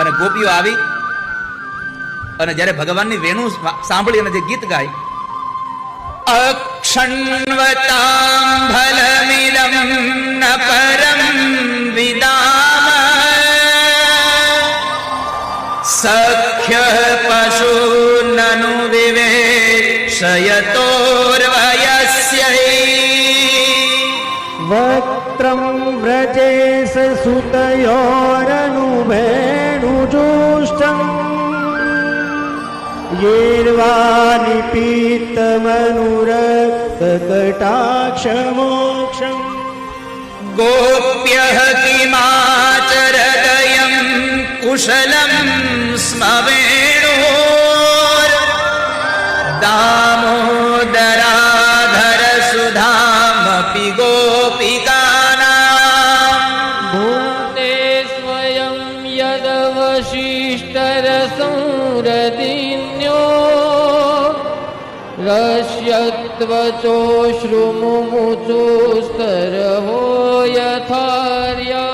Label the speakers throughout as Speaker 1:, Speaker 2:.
Speaker 1: અને ગોપીઓ આવી અને જ્યારે ભગવાનની વેણુ સાંભળી અને જે ગીત ગાય અક્ષણવતાંભલમિદમ ન પરમ વિદામ. સખ્ય પશુ નનુ વિવેશયતોર્વયસ્ય.
Speaker 2: વક્ત્રમ વ્રજેશ સુતયોરનુભે र्वानि
Speaker 1: गोप्यः किमाचरदयम् कुशलम् स्म दामोदराधरसुधामपि गोपि
Speaker 3: भूते स्वयं यदवशिष्टरसंरति। રસ્યત્વચોશ્રુમુચુસ્તરહો યથાર્યા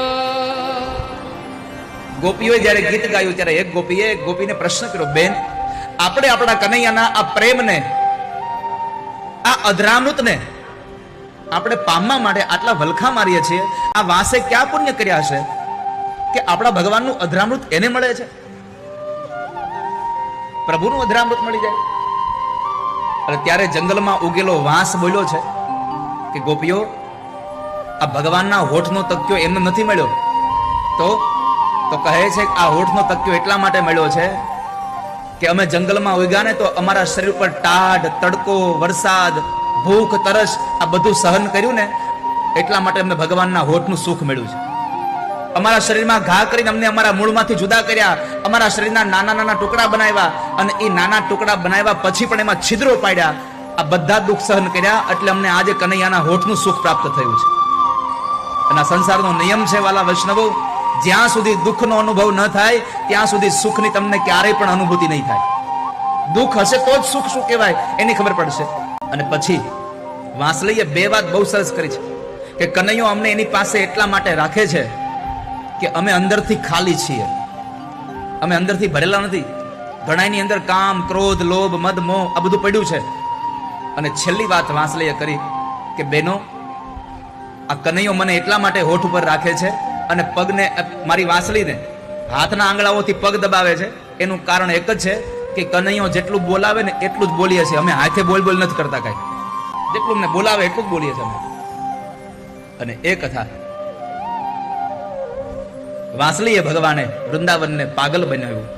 Speaker 1: ગોપીઓએ જ્યારે ગીત ગાયું, ત્યારે એક ગોપીએ ગોપીને પ્રશ્ન કર્યો, બેન, આપણે આપણા કનૈયાના આ પ્રેમને, આ અધરામૃતને આપણે પામવા માટે આટલા વલખા મારીએ છીએ, આ વાંસે ક્યાં પુણ્ય કર્યા છે કે આપણા ભગવાનનું અધરામૃત એને મળે છે? પ્રભુનું અધરામૃત મળી જાય? અને ત્યારે જંગલમાં ઉગેલો વાંસ બોલ્યો છે કે, ગોપીઓ, આ ભગવાનના હોઠનો તક્યો એમને નથી મળ્યો. તો તો કહે છે કે, આ હોઠનો તક્યો એટલા માટે મળ્યો છે કે અમે જંગલમાં ઉગ્યા ને તો અમારા શરીર પર ટાઢ, તડકો, વરસાદ, ભૂખ, તરસ આ બધું સહન કર્યું ને એટલા માટે અમને ભગવાનના હોઠનું સુખ મળ્યું છે. અમારા શરીરમાં ઘા કરીને અમને અમારા મૂળમાંથી જુદા કર્યા. અમારા શરીરના નાના નાના ટુકડા બનાવ્યા અને એ નાના ટુકડા બનાવ્યા પછી પણ એમાં છિદ્રો પાડ્યા. આ બધા દુઃખ સહન કર્યા એટલે અમને આજે કનૈયાના હોઠનું સુખ પ્રાપ્ત થયું છે. અને આ સંસારનો નિયમ છે વાલા વૈષ્ણવો, જ્યાં સુધી દુઃખનો અનુભવ ન થાય, ત્યાં સુધી સુખની તમને ક્યારેય પણ અનુભૂતિ નહીં થાય. દુઃખ હશે તો જ સુખ શું કહેવાય, એની ખબર પડશે. અને પછી વાંસળીએ બે વાત બહુ સરસ કરી છે, કે કનૈયો અમને એની પાસે એટલા માટે રાખે છે કે અમે અંદરથી ખાલી છીએ. અમે અંદરથી ભરેલા નથી. ઘણાની અંદર કામ, ક્રોધ, લોભ, મદ, મોહ, આ બધું પડ્યું છે. અને છેલ્લી વાત વાંસલીએ કરી કે, બેનો, આ કનૈયો મને એટલા માટે હોઠ ઉપર રાખે છે અને પગને, મારી વાંસળીને હાથના આંગળાઓથી પગ દબાવે છે. એનું કારણ એક જ છે કે કનૈયો જેટલું બોલાવે ને એટલું જ બોલીએ છીએ. અમે હાથે બોલ બોલ નથી કરતા કાંઈ. જેટલું અમને બોલાવે એટલું જ બોલીએ છીએ અમે. અને એ કથા વાંસળીએ ભગવાને વૃંદાવનને પાગલ બનાવ્યું.